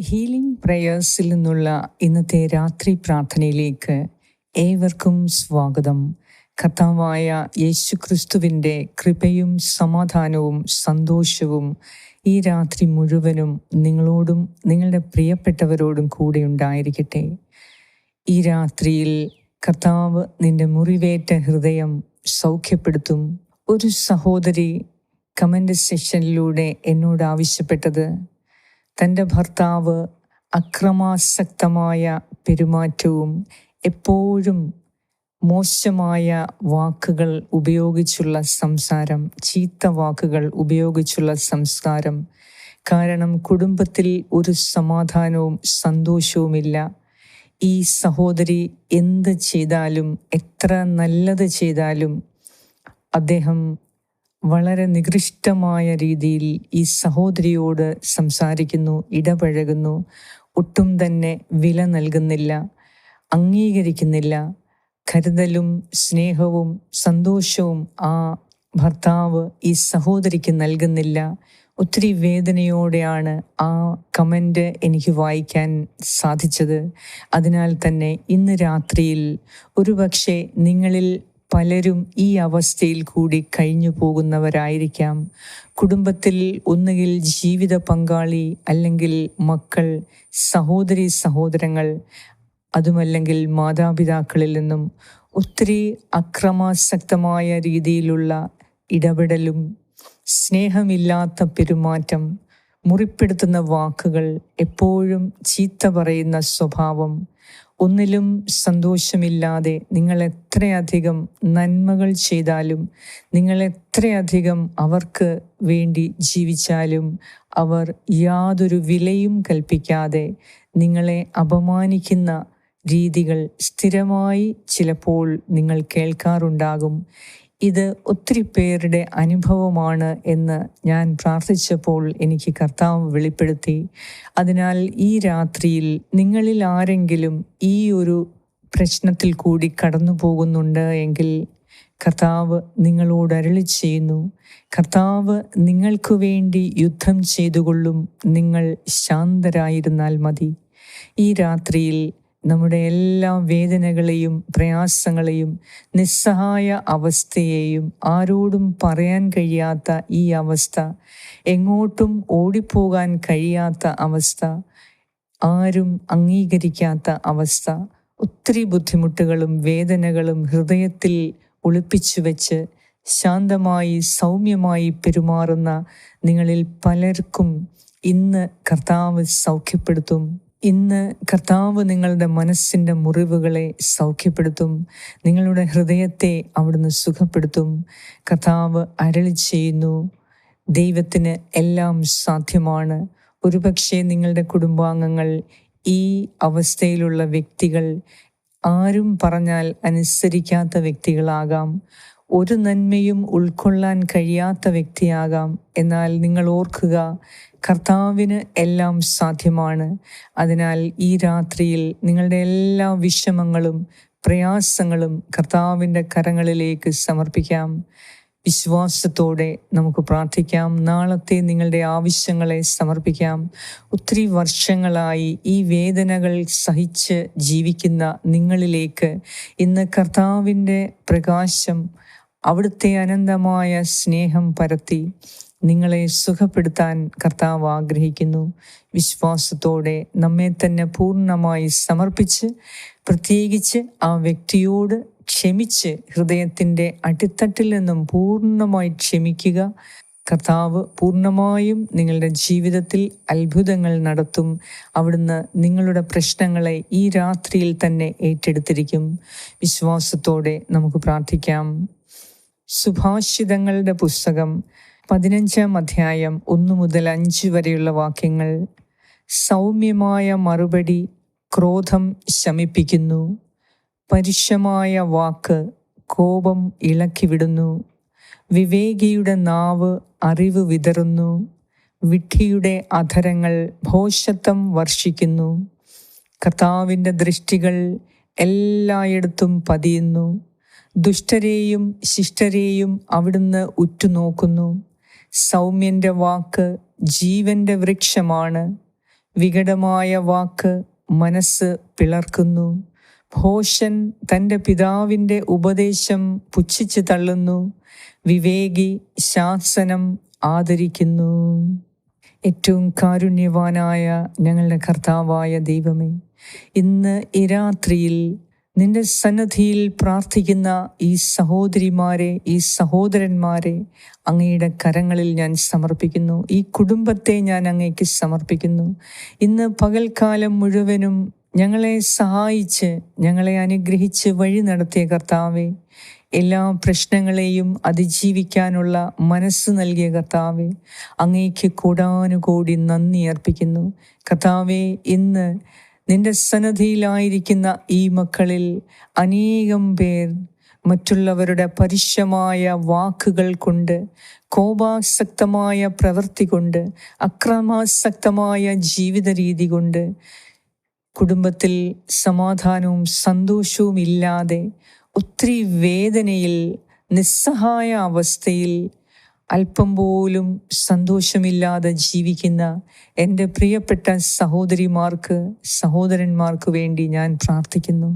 Healing പ്രയേഴ്സിൽ നിന്നുള്ള ഇന്നത്തെ രാത്രി പ്രാർത്ഥനയിലേക്ക് ഏവർക്കും സ്വാഗതം. കർത്താവായ യേശു ക്രിസ്തുവിന്റെ കൃപയും സമാധാനവും സന്തോഷവും ഈ രാത്രി മുഴുവനും നിങ്ങളോടും നിങ്ങളുടെ പ്രിയപ്പെട്ടവരോടും കൂടെ ഉണ്ടായിരിക്കട്ടെ. ഈ രാത്രിയിൽ കർത്താവ് നിന്റെ മുറിവേറ്റ ഹൃദയം സൗഖ്യപ്പെടുത്തും. ഒരു സഹോദരി കമന്റ് സെഷനിലൂടെ എന്നോട് ആവശ്യപ്പെട്ടത് തന്റെ ഭർത്താവ് അക്രമാസക്തമായ പെരുമാറ്റവും എപ്പോഴും മോശമായ വാക്കുകൾ ഉപയോഗിച്ചുള്ള സംസാരം ചീത്ത വാക്കുകൾ ഉപയോഗിച്ചുള്ള സംസ്കാരം കാരണം കുടുംബത്തിൽ ഒരു സമാധാനവും സന്തോഷവുമില്ല. ഈ സഹോദരി എന്ത് ചെയ്താലും എത്ര നല്ലത് ചെയ്താലും അദ്ദേഹം വളരെ നികൃഷ്ടമായ രീതിയിൽ ഈ സഹോദരിയോട് സംസാരിക്കുന്നു ഇടപഴകുന്നു. ഒട്ടും തന്നെ വില നൽകുന്നില്ല അംഗീകരിക്കുന്നില്ല. കരുതലും സ്നേഹവും സന്തോഷവും ആ ഭർത്താവ് ഈ സഹോദരിക്ക് നൽകുന്നില്ല. ഒത്തിരി വേദനയോടെയാണ് ആ കമന്റ് എനിക്ക് വായിക്കാൻ സാധിച്ചത്. അതിനാൽ തന്നെ ഇന്ന് രാത്രിയിൽ ഒരുപക്ഷെ നിങ്ങളിൽ പലരും ഈ അവസ്ഥയിൽ കൂടി കഴിഞ്ഞു പോകുന്നവരായിരിക്കാം. കുടുംബത്തിൽ ഒന്നുകിൽ ജീവിത പങ്കാളി അല്ലെങ്കിൽ മക്കൾ സഹോദരി സഹോദരങ്ങൾ അതുമല്ലെങ്കിൽ മാതാപിതാക്കളിൽ നിന്നും ഒത്തിരി അക്രമാസക്തമായ രീതിയിലുള്ള ഇടപെടലും സ്നേഹമില്ലാത്ത പെരുമാറ്റം മുറിപ്പെടുത്തുന്ന വാക്കുകൾ എപ്പോഴും ചീത്ത പറയുന്ന സ്വഭാവം ഒന്നിലും സന്തോഷമില്ലാതെ നിങ്ങൾ എത്രയധികം നന്മകൾ ചെയ്താലും നിങ്ങൾ എത്രയധികം അവർക്ക് വേണ്ടി ജീവിച്ചാലും അവർ യാതൊരു വിലയും കൽപ്പിക്കാതെ നിങ്ങളെ അപമാനിക്കുന്ന രീതികൾ സ്ഥിരമായി ചിലപ്പോൾ നിങ്ങൾ കേൾക്കാറുണ്ടാകും. ഇത് ഒത്തിരി പേരുടെ അനുഭവമാണ് എന്ന് ഞാൻ പ്രാർത്ഥിച്ചപ്പോൾ എനിക്ക് കർത്താവ് വെളിപ്പെടുത്തി. അതിനാൽ ഈ രാത്രിയിൽ നിങ്ങളിൽ ആരെങ്കിലും ഈ ഒരു പ്രശ്നത്തിൽ കൂടി കടന്നു പോകുന്നുണ്ട് എങ്കിൽ കർത്താവ് നിങ്ങളോട് അരളി ചെയ്യുന്നു. കർത്താവ് നിങ്ങൾക്ക് വേണ്ടി യുദ്ധം ചെയ്തുകൊള്ളും. നിങ്ങൾ ശാന്തരായിരുന്നാൽ മതി. ഈ രാത്രിയിൽ നമ്മുടെ എല്ലാ വേദനകളെയും പ്രയാസങ്ങളെയും നിസ്സഹായ അവസ്ഥയെയും ആരോടും പറയാൻ കഴിയാത്ത ഈ അവസ്ഥ എങ്ങോട്ടും ഓടിപ്പോകാൻ കഴിയാത്ത അവസ്ഥ ആരും അംഗീകരിക്കാത്ത അവസ്ഥ ഒത്തിരി ബുദ്ധിമുട്ടുകളും വേദനകളും ഹൃദയത്തിൽ ഒളിപ്പിച്ചു വെച്ച് ശാന്തമായി സൗമ്യമായി പെരുമാറുന്ന നിങ്ങളിൽ പലർക്കും ഇന്ന് കർത്താവ് സൗഖ്യപ്പെടുത്തും. ഇന്ന് കർത്താവ് നിങ്ങളുടെ മനസ്സിന്റെ മുറിവുകളെ സൗഖ്യപ്പെടുത്തും. നിങ്ങളുടെ ഹൃദയത്തെ അവിടുന്ന് സുഖപ്പെടുത്തും. കർത്താവ് അരളി ചെയ്യുന്നു. ദൈവത്തിന് എല്ലാം സാധ്യമാണ്. ഒരുപക്ഷെ നിങ്ങളുടെ കുടുംബാംഗങ്ങൾ ഈ അവസ്ഥയിലുള്ള വ്യക്തികൾ ആരും പറഞ്ഞാൽ അനുസരിക്കാത്ത വ്യക്തികളാകാം. ഒരു നന്മയും ഉൾക്കൊള്ളാൻ കഴിയാത്ത വ്യക്തിയാകാം. എന്നാൽ നിങ്ങൾ ഓർക്കുക കർത്താവിന് എല്ലാം സാധ്യമാണ്. അതിനാൽ ഈ രാത്രിയിൽ നിങ്ങളുടെ എല്ലാ വിഷമങ്ങളും പ്രയാസങ്ങളും കർത്താവിന്റെ കരങ്ങളിലേക്ക് സമർപ്പിക്കാം. വിശ്വാസത്തോടെ നമുക്ക് പ്രാർത്ഥിക്കാം. നാളത്തെ നിങ്ങളുടെ ആവശ്യങ്ങളെ സമർപ്പിക്കാം. ഒത്തിരി വർഷങ്ങളായി ഈ വേദനകൾ സഹിച്ച് ജീവിക്കുന്ന നിങ്ങളിലേക്ക് ഇന്ന് കർത്താവിന്റെ പ്രകാശം അവിടുത്തെ അനന്തമായ സ്നേഹം പരത്തി. നിങ്ങളെ സുഖപ്പെടുത്താൻ കർത്താവ് ആഗ്രഹിക്കുന്നു. വിശ്വാസത്തോടെ നമ്മെ തന്നെ പൂർണമായി സമർപ്പിച്ച് പ്രത്യേകിച്ച് ആ വ്യക്തിയോട് ക്ഷമിച്ച് ഹൃദയത്തിന്റെ അടിത്തട്ടിൽ നിന്നും പൂർണമായി ക്ഷമിക്കുക. കർത്താവ് പൂർണമായും നിങ്ങളുടെ ജീവിതത്തിൽ അത്ഭുതങ്ങൾ നടത്തും. അവിടുന്ന് നിങ്ങളുടെ പ്രശ്നങ്ങളെ ഈ രാത്രിയിൽ തന്നെ ഏറ്റെടുത്തിരിക്കും. വിശ്വാസത്തോടെ നമുക്ക് പ്രാർത്ഥിക്കാം. സുഭാഷിതങ്ങളുടെ പുസ്തകം പതിനഞ്ചാം അധ്യായം ഒന്നു മുതൽ അഞ്ച് വരെയുള്ള വാക്യങ്ങൾ. സൗമ്യമായ മറുപടി ക്രോധം ശമിപ്പിക്കുന്നു. പരുഷമായ വാക്ക് കോപം ഇളക്കിവിടുന്നു വിവേകിയുടെ നാവ് അറിവ് വിതറുന്നു. വിഡ്ഢിയുടെ അധരങ്ങൾ ഭോഷത്വം വർഷിക്കുന്നു. കർത്താവിന്റെ ദൃഷ്ടികൾ എല്ലായിടത്തും പതിയുന്നു. ദുഷ്ടരെയും ശിഷ്ടരെയും അവിടുന്ന് ഉറ്റുനോക്കുന്നു. സൗമ്യന്റെ വാക്ക് ജീവന്റെ വൃക്ഷമാണ്. വികടമായ വാക്ക് മനസ്സ് പിളർക്കുന്നു. ഭോഷൻ തന്റെ പിതാവിന്റെ ഉപദേശം പുച്ഛിച്ച് തള്ളുന്നു. വിവേകി ശാസനം ആദരിക്കുന്നു. ഏറ്റവും കാരുണ്യവാനായ ഞങ്ങളുടെ കർത്താവായ ദൈവമേ ഇന്ന് ഈ രാത്രിയിൽ നിന്റെ സന്നദ്ധിയിൽ പ്രാർത്ഥിക്കുന്ന ഈ സഹോദരിമാരെ ഈ സഹോദരന്മാരെ അങ്ങയുടെ കരങ്ങളിൽ ഞാൻ സമർപ്പിക്കുന്നു. ഈ കുടുംബത്തെ ഞാൻ അങ്ങേക്ക് സമർപ്പിക്കുന്നു. ഇന്ന് പകൽക്കാലം മുഴുവനും ഞങ്ങളെ സഹായിച്ച് ഞങ്ങളെ അനുഗ്രഹിച്ച് വഴി നടത്തിയ കർത്താവെ എല്ലാ പ്രശ്നങ്ങളെയും അതിജീവിക്കാനുള്ള മനസ്സ് നൽകിയ കർത്താവെ അങ്ങേക്ക് കൂടാനുകൂടി നന്ദി അർപ്പിക്കുന്നു. കർത്താവെ ഇന്ന് നിന്റെ സന്നദ്ധിയിലായിരിക്കുന്ന ഈ മക്കളിൽ അനേകം പേർ മറ്റുള്ളവരുടെ പരുഷമായ വാക്കുകൾ കൊണ്ട് കോപാസക്തമായ പ്രവൃത്തി കൊണ്ട് അക്രമാസക്തമായ ജീവിത രീതി കൊണ്ട് കുടുംബത്തിൽ സമാധാനവും സന്തോഷവും ഇല്ലാതെ ഒത്തിരി വേദനയിൽ നിസ്സഹായ അവസ്ഥയിൽ അല്പം പോലും സന്തോഷമില്ലാതെ ജീവിക്കുന്ന എന്റെ പ്രിയപ്പെട്ട സഹോദരിമാർക്ക് സഹോദരന്മാർക്ക് വേണ്ടി ഞാൻ പ്രാർത്ഥിക്കുന്നു.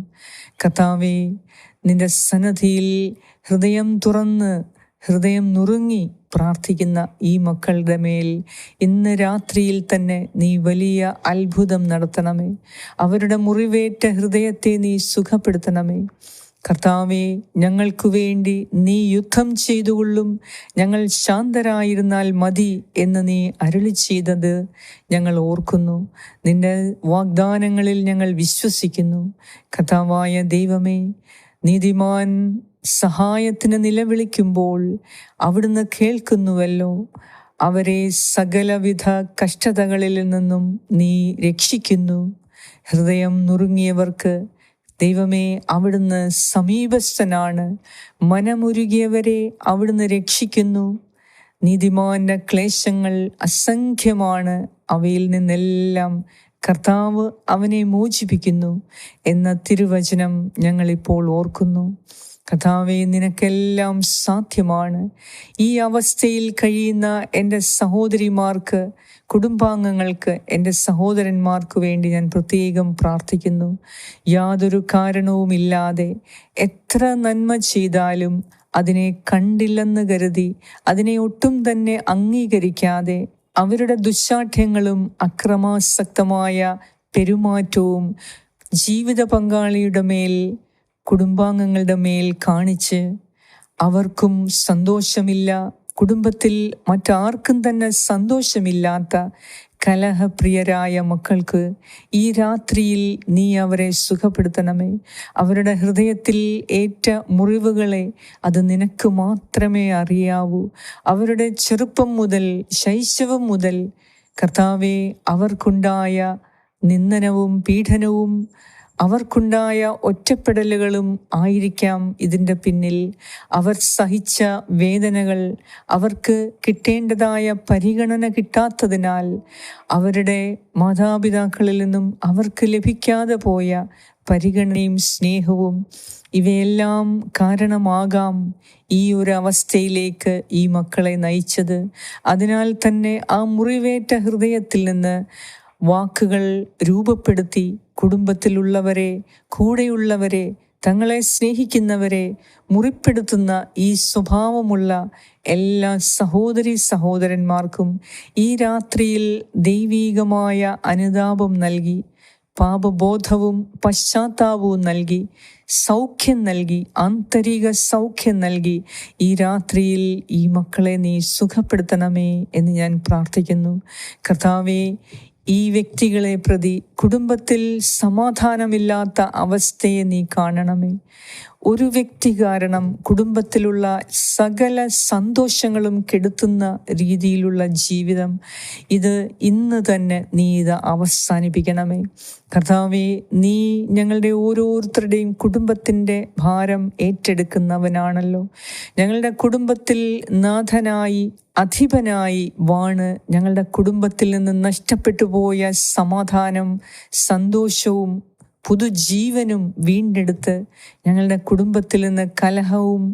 കഥാവെ നിന്റെ സന്നദ്ധിയിൽ ഹൃദയം തുറന്ന് ഹൃദയം നുറുങ്ങി പ്രാർത്ഥിക്കുന്ന ഈ മക്കളുടെ മേൽ ഇന്ന് രാത്രിയിൽ തന്നെ നീ വലിയ അത്ഭുതം നടത്തണമേ. അവരുടെ മുറിവേറ്റ ഹൃദയത്തെ നീ സുഖപ്പെടുത്തണമേ. കർത്താവെ ഞങ്ങൾക്കു വേണ്ടി നീ യുദ്ധം ചെയ്തുകൊള്ളും. ഞങ്ങൾ ശാന്തരായിരുന്നാൽ മതി എന്ന് നീ അരുളി ചെയ്തത് ഞങ്ങൾ ഓർക്കുന്നു. നിന്റെ വാഗ്ദാനങ്ങളിൽ ഞങ്ങൾ വിശ്വസിക്കുന്നു. കർത്താവായ ദൈവമേ നീതിമാൻ സഹായത്തിന് നിലവിളിക്കുമ്പോൾ അവിടുന്ന് കേൾക്കുന്നുവല്ലോ. അവരെ സകലവിധ കഷ്ടതകളിൽ നിന്നും നീ രക്ഷിക്കുന്നു. ഹൃദയം നുറുങ്ങിയവർക്ക് ദൈവമേ അവിടുന്ന് സമീപസ്ഥനാണ്. മനമുരുകിയവരെ അവിടുന്ന് രക്ഷിക്കുന്നു. നീതിമാന്റെ ക്ലേശങ്ങൾ അസംഖ്യമാണ്. അവയിൽ നിന്നെല്ലാം കർത്താവ് അവനെ മോചിപ്പിക്കുന്നു എന്ന തിരുവചനം ഞങ്ങളിപ്പോൾ ഓർക്കുന്നു. കഥാവെ നിനക്കെല്ലാം സാധ്യമാണ്. ഈ അവസ്ഥയിൽ കഴിയുന്ന എന്റെ സഹോദരിമാർക്ക് കുടുംബാംഗങ്ങൾക്ക് എന്റെ സഹോദരന്മാർക്ക് വേണ്ടി ഞാൻ പ്രത്യേകം പ്രാർത്ഥിക്കുന്നു. യാതൊരു കാരണവുമില്ലാതെ എത്ര നന്മ ചെയ്താലും അതിനെ കണ്ടില്ലെന്ന് കരുതി അതിനെ ഒട്ടും തന്നെ അംഗീകരിക്കാതെ അവരുടെ ദുശാഠ്യങ്ങളും അക്രമാസക്തമായ പെരുമാറ്റവും ജീവിത പങ്കാളിയുടെ മേൽ കുടുംബാംഗങ്ങളുടെ മേൽ കാണിച്ച് അവർക്കും സന്തോഷമില്ല. കുടുംബത്തിൽ മറ്റാർക്കും തന്നെ സന്തോഷമില്ലാത്ത കലഹപ്രിയരായ മക്കൾക്ക് ഈ രാത്രിയിൽ നീ അവരെ സുഖപ്പെടുത്തണമേ. അവരുടെ ഹൃദയത്തിൽ ഏറ്റ മുറിവുകളെ അത് നിനക്ക് മാത്രമേ അറിയാവൂ. അവരുടെ ചെറുപ്പം മുതൽ ശൈശവം മുതൽ കർത്താവെ അവർക്കുണ്ടായ നിന്ദനവും പീഡനവും അവർക്കുണ്ടായ ഒറ്റപ്പെടലുകളും ആയിരിക്കാം ഇതിന്റെ പിന്നിൽ. അവർ സഹിച്ച വേദനകൾ അവർക്ക് കിട്ടേണ്ടതായ പരിഗണന കിട്ടാത്തതിനാൽ അവരുടെ മാതാപിതാക്കളിൽ നിന്നും അവർക്ക് ലഭിക്കാതെ പോയ പരിഗണനയും സ്നേഹവും ഇവയെല്ലാം കാരണമാകാം ഈ ഒരു അവസ്ഥയിലേക്ക് ഈ മക്കളെ നയിച്ചത്. അതിനാൽ തന്നെ ആ മുറിവേറ്റ ഹൃദയത്തിൽ നിന്ന് വാക്കുകൾ രൂപപ്പെടുത്തി കുടുംബത്തിലുള്ളവരെ കൂടെയുള്ളവരെ തങ്ങളെ സ്നേഹിക്കുന്നവരെ മുറിപ്പെടുത്തുന്ന ഈ സ്വഭാവമുള്ള എല്ലാ സഹോദരി സഹോദരന്മാർക്കും ഈ രാത്രിയിൽ ദൈവീകമായ അനുതാപം നൽകി പാപബോധവും പശ്ചാത്താപവും നൽകി സൗഖ്യം നൽകി ആന്തരിക സൗഖ്യം നൽകി ഈ രാത്രിയിൽ ഈ മക്കളെ നീ സുഖപ്പെടുത്തണമേ എന്ന് ഞാൻ പ്രാർത്ഥിക്കുന്നു. കർത്താവെ ഈ വ്യക്തികളെ പ്രതി കുടുംബത്തിൽ സമാധാനമില്ലാത്ത അവസ്ഥയെ നീ കാണണമേ. ഒരു വ്യക്തി കാരണം കുടുംബത്തിലുള്ള സകല സന്തോഷങ്ങളും കെടുത്തുന്ന രീതിയിലുള്ള ജീവിതം ഇത് ഇന്ന് തന്നെ നീ ഇത് അവസാനിപ്പിക്കണമേ. കർത്താവെ നീ ഞങ്ങളുടെ ഓരോരുത്തരുടെയും കുടുംബത്തിന്റെ ഭാരം ഏറ്റെടുക്കുന്നവനാണല്ലോ. ഞങ്ങളുടെ കുടുംബത്തിൽ നാഥനായി അധിപനായി വാണ്. ഞങ്ങളുടെ കുടുംബത്തിൽ നിന്ന് നഷ്ടപ്പെട്ടു പോയ സമാധാനം സന്തോഷവും പുതുജീവനും വീണ്ടെടുത്ത് ഞങ്ങളുടെ കുടുംബത്തിൽ നിന്ന് കലഹവും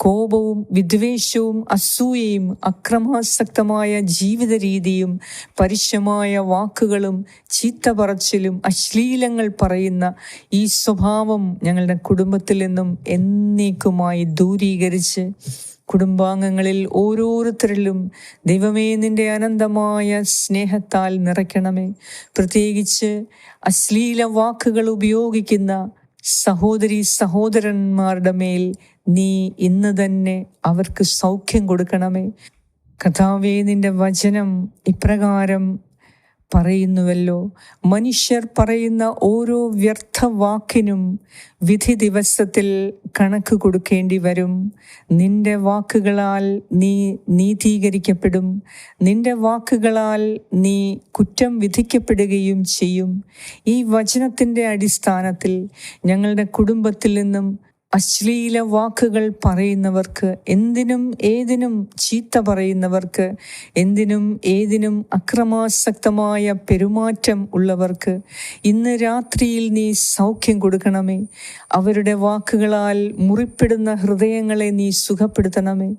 കോപവും വിദ്വേഷവും അസൂയയും അക്രമാസക്തമായ ജീവിത രീതിയും പരുഷമായ വാക്കുകളും ചീത്ത പറച്ചിലും അശ്ലീലങ്ങൾ പറയുന്ന ഈ സ്വഭാവം ഞങ്ങളുടെ കുടുംബത്തിൽ നിന്നും എന്നേക്കുമായി ദൂരീകരിച്ച് കുടുംബാംഗങ്ങളിൽ ഓരോരുത്തരിലും ദൈവമേ നിന്റെ അനന്തമായ സ്നേഹത്താൽ നിറയ്ക്കണമേ. പ്രത്യേകിച്ച് അശ്ലീല വാക്കുകൾ ഉപയോഗിക്കുന്ന സഹോദരി സഹോദരന്മാരുടെ മേൽ നീ ഇന്ന് തന്നെ അവർക്ക് സൗഖ്യം കൊടുക്കണമേ. കഥാവേ നിന്റെ വചനം ഇപ്രകാരം പറയുന്നുവല്ലോ. മനുഷ്യർ പറയുന്ന ഓരോ വ്യർത്ഥ വാക്കിനും വിധി ദിവസത്തിൽ കണക്ക് കൊടുക്കേണ്ടി വരും. നിന്റെ വാക്കുകളാൽ നീ നീതീകരിക്കപ്പെടും. നിന്റെ വാക്കുകളാൽ നീ കുറ്റം വിധിക്കപ്പെടുകയും ചെയ്യും. ഈ വചനത്തിന്റെ അടിസ്ഥാനത്തിൽ ഞങ്ങളുടെ കുടുംബത്തിൽ നിന്നും അശ്ലീല വാക്കുകൾ പറയുന്നവർക്ക് എന്തിനും ഏതിനും ചീത്ത പറയുന്നവർക്ക് എന്തിനും ഏതിനും അക്രമാസക്തമായ പെരുമാറ്റം ഉള്ളവർക്ക് ഇന്ന് രാത്രിയിൽ നീ സൗഖ്യം കൊടുക്കണമേ. അവരുടെ വാക്കുകളാൽ മുറിപ്പെടുന്ന ഹൃദയങ്ങളെ നീ സുഖപ്പെടുത്തണമേ.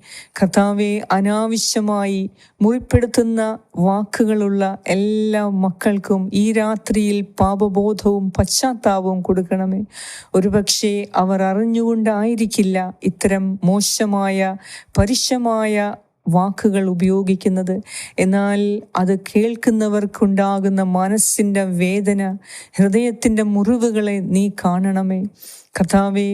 കർത്താവെ അനാവശ്യമായി മുറിപ്പെടുത്തുന്ന വാക്കുകളുള്ള എല്ലാ മക്കൾക്കും ഈ രാത്രിയിൽ പാപബോധവും പശ്ചാത്താപവും കൊടുക്കണമേ. ഒരുപക്ഷെ അവർ അറിഞ്ഞുകൊണ്ടായിരിക്കില്ല ഇത്തരം മോശമായ പരുഷമായ വാക്കുകൾ ഉപയോഗിക്കുന്നത്. എന്നാൽ അത് കേൾക്കുന്നവർക്കുണ്ടാകുന്ന മനസ്സിന്റെ വേദന ഹൃദയത്തിന്റെ മുറിവുകളെ നീ കാണണമേ. കഥാവേ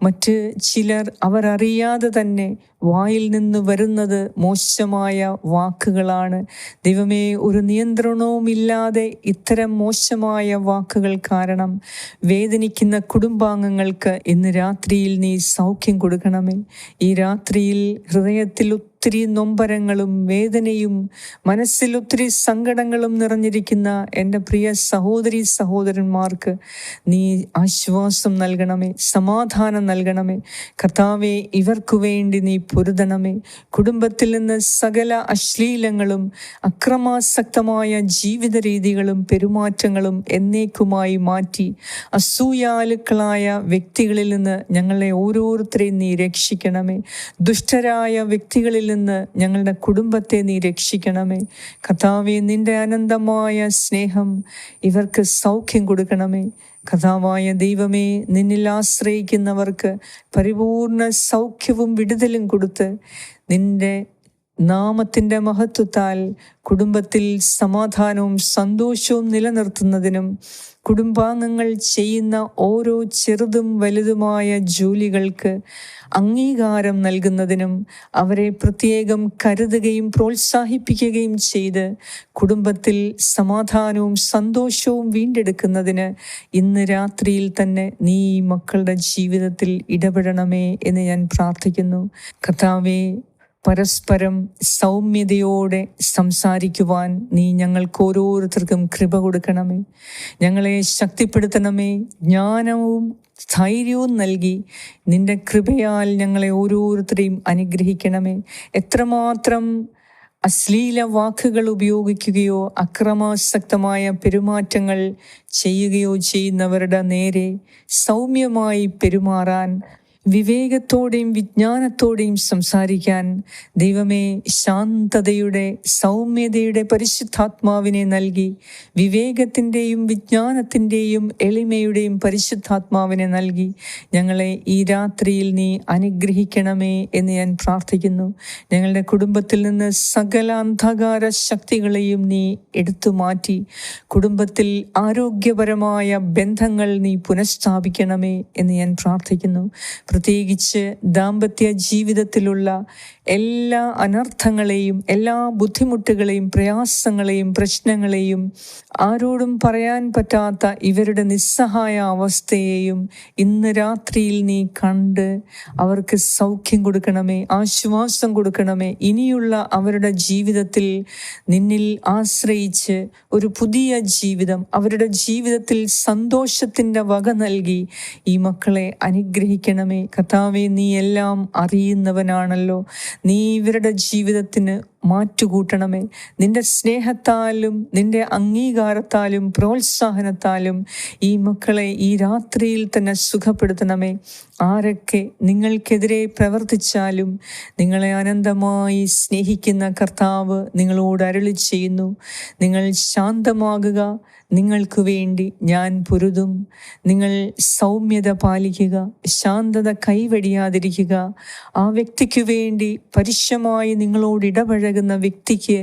മറ്റ് ചിലർ അവരറിയാതെ തന്നെ വായിൽ നിന്ന് വരുന്നത് മോശമായ വാക്കുകളാണ്. ദൈവമേ ഒരു നിയന്ത്രണവുമില്ലാതെ ഇത്തരം മോശമായ വാക്കുകൾ കാരണം വേദനിക്കുന്ന കുടുംബാംഗങ്ങൾക്ക് ഇന്ന് രാത്രിയിൽ നീ സൗഖ്യം കൊടുക്കണമേ. ഈ രാത്രിയിൽ ഹൃദയത്തിൽ ഒത്തിരി നൊമ്പരങ്ങളും വേദനയും മനസ്സിൽ ഒത്തിരി സങ്കടങ്ങളും നിറഞ്ഞിരിക്കുന്ന എന്റെ പ്രിയ സഹോദരി സഹോദരന്മാർക്ക് നീ ആശ്വാസം നൽകണമേ സമാധാനം നൽകണമേ. കർത്താവെ ഇവർക്കു വേണ്ടി നീ പൊരുതണമേ. കുടുംബത്തിൽ നിന്ന് സകല അശ്ലീലങ്ങളും അക്രമാസക്തമായ ജീവിത രീതികളും പെരുമാറ്റങ്ങളും എന്നേക്കുമായി മാറ്റി അസൂയാലുക്കളായ വ്യക്തികളിൽ നിന്ന് ഞങ്ങളെ ഓരോരുത്തരെയും നീ രക്ഷിക്കണമേ. ദുഷ്ടരായ വ്യക്തികളിൽ നിന്ന് ഞങ്ങളുടെ കുടുംബത്തെ നീ രക്ഷിക്കണമേ. കഥാവെ നിന്റെ അനന്തമായ സ്നേഹം ഇവർക്ക് സൗഖ്യം കൊടുക്കണമേ. കഥാവായ ദൈവമേ നിന്നിൽ ആശ്രയിക്കുന്നവർക്ക് പരിപൂർണ സൗഖ്യവും വിടുതലും കൊടുത്ത് നിന്റെ നാമത്തിന്റെ മഹത്വത്താൽ കുടുംബത്തിൽ സമാധാനവും സന്തോഷവും നിലനിർത്തുന്നതിനും കുടുംബാംഗങ്ങൾ ചെയ്യുന്ന ഓരോ ചെറുതും വലുതുമായ ജോലികൾക്ക് അംഗീകാരം നൽകുന്നതിനും അവരെ പ്രത്യേകം കരുതുകയും പ്രോത്സാഹിപ്പിക്കുകയും ചെയ്ത് കുടുംബത്തിൽ സമാധാനവും സന്തോഷവും വീണ്ടെടുക്കുന്നതിന് ഇന്ന് രാത്രിയിൽ തന്നെ നീ മക്കളുടെ ജീവിതത്തിൽ ഇടപെടണമേ എന്ന് ഞാൻ പ്രാർത്ഥിക്കുന്നു. കർത്താവേ പരസ്പരം സൗമ്യതയോടെ സംസാരിക്കുവാൻ നീ ഞങ്ങൾക്ക് ഓരോരുത്തർക്കും കൃപ കൊടുക്കണമേ. ഞങ്ങളെ ശക്തിപ്പെടുത്തണമേ. ജ്ഞാനവും ധൈര്യവും നൽകി നിന്റെ കൃപയാൽ ഞങ്ങളെ ഓരോരുത്തരെയും അനുഗ്രഹിക്കണമേ. എത്രമാത്രം അശ്ലീല വാക്കുകൾ ഉപയോഗിക്കുകയോ അക്രമാസക്തമായ പെരുമാറ്റങ്ങൾ ചെയ്യുകയോ ചെയ്യുന്നവരുടെ നേരെ സൗമ്യമായി പെരുമാറാൻ വിവേകത്തോടെയും വിജ്ഞാനത്തോടെയും സംസാരിക്കാൻ ദൈവമേ ശാന്തതയുടെ സൗമ്യതയുടെ പരിശുദ്ധാത്മാവിനെ നൽകി വിവേകത്തിന്റെയും വിജ്ഞാനത്തിന്റെയും എളിമയുടെയും പരിശുദ്ധാത്മാവിനെ നൽകി. ഞങ്ങളെ ഈ രാത്രിയിൽ നീ അനുഗ്രഹിക്കണമേ എന്ന് ഞാൻ പ്രാർത്ഥിക്കുന്നു. ഞങ്ങളുടെ കുടുംബത്തിൽ നിന്ന് സകല അന്ധകാര ശക്തികളെയും നീ എടുത്തു മാറ്റി. കുടുംബത്തിൽ ആരോഗ്യപരമായ ബന്ധങ്ങൾ നീ പുനഃസ്ഥാപിക്കണമേ എന്ന് ഞാൻ പ്രാർത്ഥിക്കുന്നു. പ്രത്യേകിച്ച് ദാമ്പത്യ ജീവിതത്തിലുള്ള എല്ലാ അനർത്ഥങ്ങളെയും എല്ലാ ബുദ്ധിമുട്ടുകളെയും പ്രയാസങ്ങളെയും പ്രശ്നങ്ങളെയും ആരോടും പറയാൻ പറ്റാത്ത ഇവരുടെ നിസ്സഹായ അവസ്ഥയെയും ഇന്ന് രാത്രിയിൽ നീ കണ്ട് അവർക്ക് സൗഖ്യം കൊടുക്കണമേ ആശ്വാസം കൊടുക്കണമേ. ഇനിയുള്ള അവരുടെ ജീവിതത്തിൽ നിന്നിൽ ആശ്രയിച്ച് ഒരു പുതിയ ജീവിതം അവരുടെ ജീവിതത്തിൽ സന്തോഷത്തിന്റെ വക നൽകി ഈ മക്കളെ അനുഗ്രഹിക്കണമേ. കഥാവെ നീ എല്ലാം അറിയുന്നവനാണല്ലോ. നീ ഇവരുടെ ജീവിതത്തിന് മാറ്റുകൂട്ടണമേ. നിന്റെ സ്നേഹത്താലും നിന്റെ അംഗീകാരത്താലും പ്രോത്സാഹനത്താലും ഈ മക്കളെ ഈ രാത്രിയിൽ തന്നെ സുഖപ്പെടുത്തണമേ. ആരൊക്കെ നിങ്ങൾക്കെതിരെ പ്രവർത്തിച്ചാലും നിങ്ങളെ അനന്തമായി സ്നേഹിക്കുന്ന കർത്താവ് നിങ്ങളോട് അരുളി ചെയ്യുന്നു. നിങ്ങൾ ശാന്തമാകുക. നിങ്ങൾക്ക് വേണ്ടി ഞാൻ പൊരുതും. നിങ്ങൾ സൗമ്യത പാലിക്കുക. ശാന്തത കൈവടിയാതിരിക്കുക. ആ വ്യക്തിക്ക് വേണ്ടി പരുഷമായി നിങ്ങളോട് ഇടപഴകുന്ന വ്യക്തിക്ക്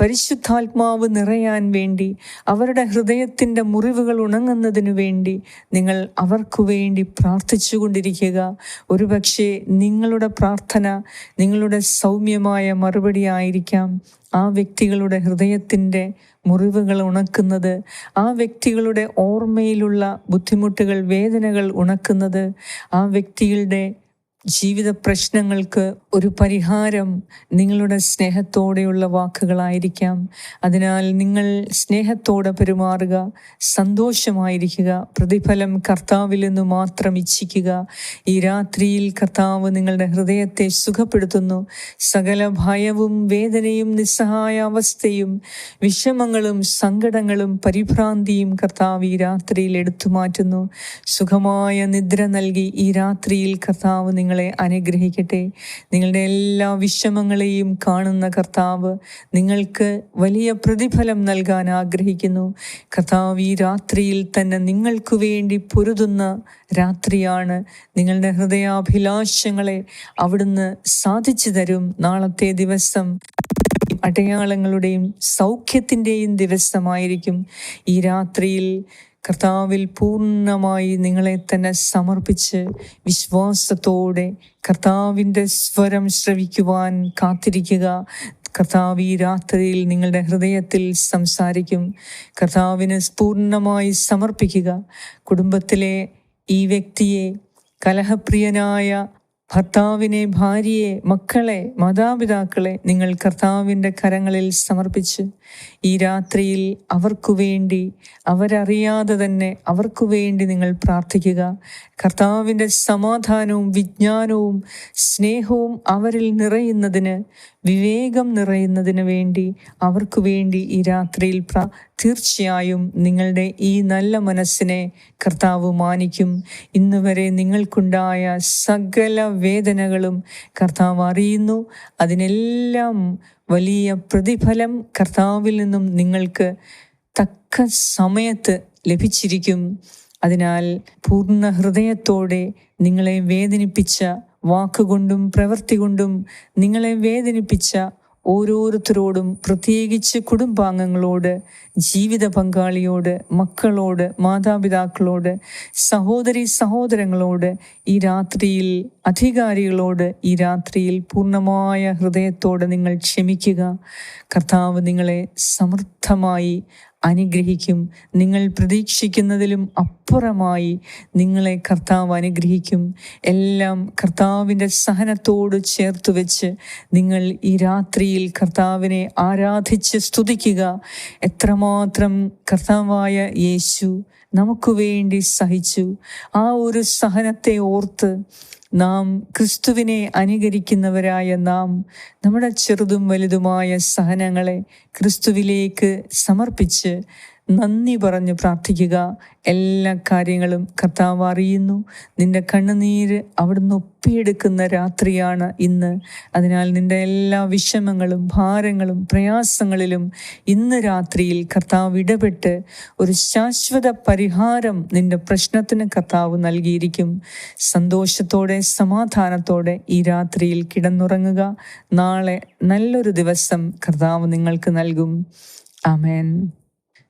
പരിശുദ്ധാത്മാവ് നിറയാൻ വേണ്ടി അവരുടെ ഹൃദയത്തിന്റെ മുറിവുകൾ ഉണങ്ങുന്നതിനു വേണ്ടി നിങ്ങൾ അവർക്കു വേണ്ടി പ്രാർത്ഥിച്ചു കൊണ്ടിരിക്കുക. ഒരുപക്ഷെ നിങ്ങളുടെ പ്രാർത്ഥന നിങ്ങളുടെ സൗമ്യമായ മറുപടി ആയിരിക്കാം. ആ വ്യക്തികളുടെ ഹൃദയത്തിന്റെ മുറിവുകൾ ഉണക്കുന്നത് ആ വ്യക്തികളുടെ ഓർമ്മയിലുള്ള ബുദ്ധിമുട്ടുകൾ വേദനകൾ ഉണക്കുന്നത് ആ വ്യക്തികളുടെ ജീവിത പ്രശ്നങ്ങൾക്ക് ഒരു പരിഹാരം നിങ്ങളുടെ സ്നേഹത്തോടെയുള്ള വാക്കുകളായിരിക്കാം. അതിനാൽ നിങ്ങൾ സ്നേഹത്തോടെ പെരുമാറുക സന്തോഷമായിരിക്കുക പ്രതിഫലം കർത്താവിൽ നിന്ന് മാത്രം ഇച്ഛിക്കുക. ഈ രാത്രിയിൽ കർത്താവ് നിങ്ങളുടെ ഹൃദയത്തെ സുഖപ്പെടുത്തുന്നു. സകല ഭയവും വേദനയും നിസ്സഹായ അവസ്ഥയും വിഷമങ്ങളും സങ്കടങ്ങളും പരിഭ്രാന്തിയും കർത്താവ് ഈ രാത്രിയിൽ എടുത്തു മാറ്റുന്നു. സുഖമായ നിദ്ര നൽകി ഈ രാത്രിയിൽ കർത്താവ് നിങ്ങളെ അനുഗ്രഹിക്കട്ടെ. നിങ്ങളുടെ എല്ലാ വിഷമങ്ങളെയും കാണുന്ന കർത്താവ് നിങ്ങൾക്ക് വലിയ പ്രതിഫലം നൽകാൻ ആഗ്രഹിക്കുന്നു. കർത്താവ് ഈ രാത്രിയിൽ തന്നെ നിങ്ങൾക്ക് വേണ്ടി പൊരുതുന്ന രാത്രിയാണ്. നിങ്ങളുടെ ഹൃദയാഭിലാഷങ്ങളെ അവിടുന്ന് സാധിച്ചു തരും. നാളത്തെ ദിവസം അടയാളങ്ങളുടെയും സൗഖ്യത്തിന്റെയും ദിവസമായിരിക്കും. ഈ രാത്രിയിൽ കർത്താവിൽ പൂർണമായി നിങ്ങളെ തന്നെ സമർപ്പിച്ച് വിശ്വാസത്തോടെ കർത്താവിന്റെ സ്വരം ശ്രവിക്കുവാൻ കാത്തിരിക്കുക. കർത്താവ് ഈ രാത്രിയിൽ നിങ്ങളുടെ ഹൃദയത്തിൽ സംസാരിക്കും. കർത്താവിന് പൂർണമായി സമർപ്പിക്കുക. കുടുംബത്തിലെ ഈ വ്യക്തിയെ കലഹപ്രിയനായ ഭർത്താവിനെ ഭാര്യയെ മക്കളെ മാതാപിതാക്കളെ നിങ്ങൾ കർത്താവിന്റെ കരങ്ങളിൽ സമർപ്പിച്ച് ഈ രാത്രിയിൽ അവർക്കു വേണ്ടി അവരറിയാതെ തന്നെ അവർക്കു വേണ്ടി നിങ്ങൾ പ്രാർത്ഥിക്കുക. കർത്താവിന്റെ സമാധാനവും വിജ്ഞാനവും സ്നേഹവും അവരിൽ നിറയുന്നതിന് വിവേകം നിറയുന്നതിന് വേണ്ടി അവർക്കു വേണ്ടി ഈ രാത്രിയിൽ പ്ര തീർച്ചയായും നിങ്ങളുടെ ഈ നല്ല മനസ്സിനെ കർത്താവ് മാനിക്കും. ഇന്ന് വരെ നിങ്ങൾക്കുണ്ടായ സകല വേദനകളും കർത്താവ് അറിയുന്നു. അതിനെല്ലാം വലിയ പ്രതിഫലം കർത്താവിൽ നിന്നും നിങ്ങൾക്ക് തക്ക സമയത്ത് ലഭിച്ചിരിക്കും. അതിനാൽ പൂർണ ഹൃദയത്തോടെ നിങ്ങളെ വേദനിപ്പിച്ച വാക്കുകൊണ്ടും പ്രവൃത്തി കൊണ്ടും നിങ്ങളെ വേദനിപ്പിച്ച ഓരോരുത്തരോടും പ്രത്യേകിച്ച് കുടുംബാംഗങ്ങളോട് ജീവിത പങ്കാളിയോട് മക്കളോട് മാതാപിതാക്കളോട് സഹോദരി സഹോദരങ്ങളോട് ഈ രാത്രിയിൽ അധികാരികളോട് ഈ രാത്രിയിൽ പൂർണമായ ഹൃദയത്തോടെ നിങ്ങൾ ക്ഷമിക്കുക. കർത്താവ് നിങ്ങളെ സമൃദ്ധമായി അനുഗ്രഹിക്കും. നിങ്ങൾ പ്രതീക്ഷിക്കുന്നതിലും അപ്പുറമായി നിങ്ങളെ കർത്താവ് അനുഗ്രഹിക്കും. എല്ലാം കർത്താവിന്റെ സഹനത്തോട് ചേർത്ത് വെച്ച് നിങ്ങൾ ഈ രാത്രിയിൽ കർത്താവിനെ ആരാധിച്ച് സ്തുതിക്കുക. എത്രമാത്രം കർത്താവായ യേശു നമുക്ക് വേണ്ടി സഹിച്ചു. ആ ഒരു സഹനത്തെ ഓർത്ത് നാം ക്രിസ്തുവിനെ അനുകരിക്കുന്നവരായ നാം നമ്മുടെ ചെറുതും വലുതുമായ സഹനങ്ങളെ ക്രിസ്തുവിലേക്ക് സമർപ്പിച്ച് നന്ദി പറഞ്ഞ് പ്രാർത്ഥിക്കുക. എല്ലാ കാര്യങ്ങളും കർത്താവ് അറിയുന്നു. നിന്റെ കണ്ണുനീര് അവിടുന്ന് ഒപ്പിയെടുക്കുന്ന രാത്രിയാണ് ഇന്ന്. അതിനാൽ നിന്റെ എല്ലാ വിഷമങ്ങളും ഭാരങ്ങളും പ്രയാസങ്ങളിലും ഇന്ന് രാത്രിയിൽ കർത്താവ് ഇടപെട്ട് ഒരു ശാശ്വത പരിഹാരം നിന്റെ പ്രശ്നത്തിന് കർത്താവ് നൽകിയിരിക്കും. സന്തോഷത്തോടെ സമാധാനത്തോടെ ഈ രാത്രിയിൽ കിടന്നുറങ്ങുക. നാളെ നല്ലൊരു ദിവസം കർത്താവ് നിങ്ങൾക്ക് നൽകും. ആമേൻ.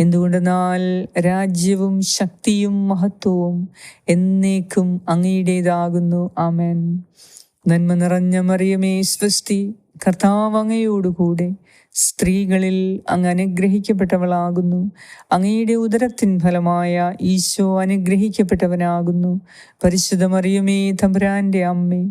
എന്തുകൊണ്ടെന്നാൽ രാജ്യവും ശക്തിയും മഹത്വവും എന്നേക്കും അങ്ങയുടേതാകുന്നു. ആമേൻ. നന്മ നിറഞ്ഞ മറിയമേ സ്വസ്തി. കർത്താവ് അങ്ങയോടുകൂടെ സ്ത്രീകളിൽ അങ്ങ് അനുഗ്രഹിക്കപ്പെട്ടവളാകുന്നു. അങ്ങയുടെ ഉദരത്തിൻ ഫലമായ ഈശോ അനുഗ്രഹിക്കപ്പെട്ടവനാകുന്നു. പരിശുദ്ധ മറിയമേ തമ്പുരാന്റെ അമ്മേ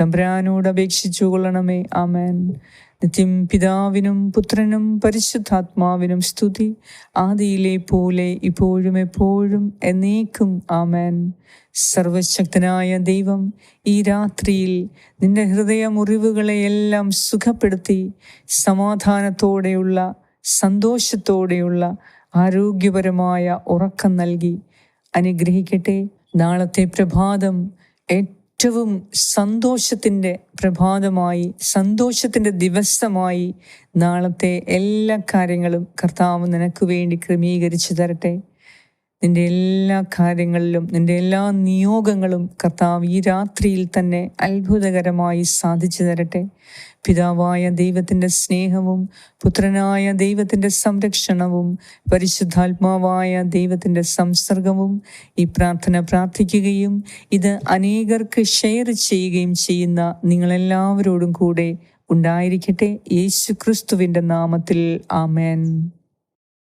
തമ്പുരാനോട് അപേക്ഷിച്ചു കൊള്ളണമേ ആമേൻ. നിത്യം പിതാവിനും പുത്രനും പരിശുദ്ധാത്മാവിനും സ്തുതി. ആദിയിലെ പോലെ ഇപ്പോഴും എപ്പോഴും എന്നേക്കും. ആമേൻ. സർവശക്തനായ ദൈവം ഈ രാത്രിയിൽ നിന്റെ ഹൃദയ മുറിവുകളെയെല്ലാം സുഖപ്പെടുത്തി സമാധാനത്തോടെയുള്ള സന്തോഷത്തോടെയുള്ള ആരോഗ്യപരമായ ഉറക്കം നൽകി. അനുഗ്രഹിക്കട്ടെ. നാളത്തെ പ്രഭാതം ഏറ്റവും സന്തോഷത്തിന്റെ പ്രഭാതമായി സന്തോഷത്തിന്റെ ദിവസമായി നാളത്തെ എല്ലാ കാര്യങ്ങളും കർത്താവ് നിനക്ക് വേണ്ടി ക്രമീകരിച്ചു തരട്ടെ. നിന്റെ എല്ലാ കാര്യങ്ങളിലും നിന്റെ എല്ലാ നിയോഗങ്ങളും കർത്താവ് ഈ രാത്രിയിൽ തന്നെ അത്ഭുതകരമായി സാധിച്ചു തരട്ടെ. പിതാവായ ദൈവത്തിന്റെ സ്നേഹവും പുത്രനായ ദൈവത്തിന്റെ സംരക്ഷണവും പരിശുദ്ധാത്മാവായ ദൈവത്തിന്റെ സംസർഗവും ഈ പ്രാർത്ഥന പ്രാർത്ഥിക്കുകയും ഇത് അനേകർക്ക് ഷെയർ ചെയ്യുകയും ചെയ്യുന്ന നിങ്ങളെല്ലാവരോടും കൂടെ ഉണ്ടായിരിക്കട്ടെ. യേശു ക്രിസ്തുവിന്റെ നാമത്തിൽ ആമേൻ.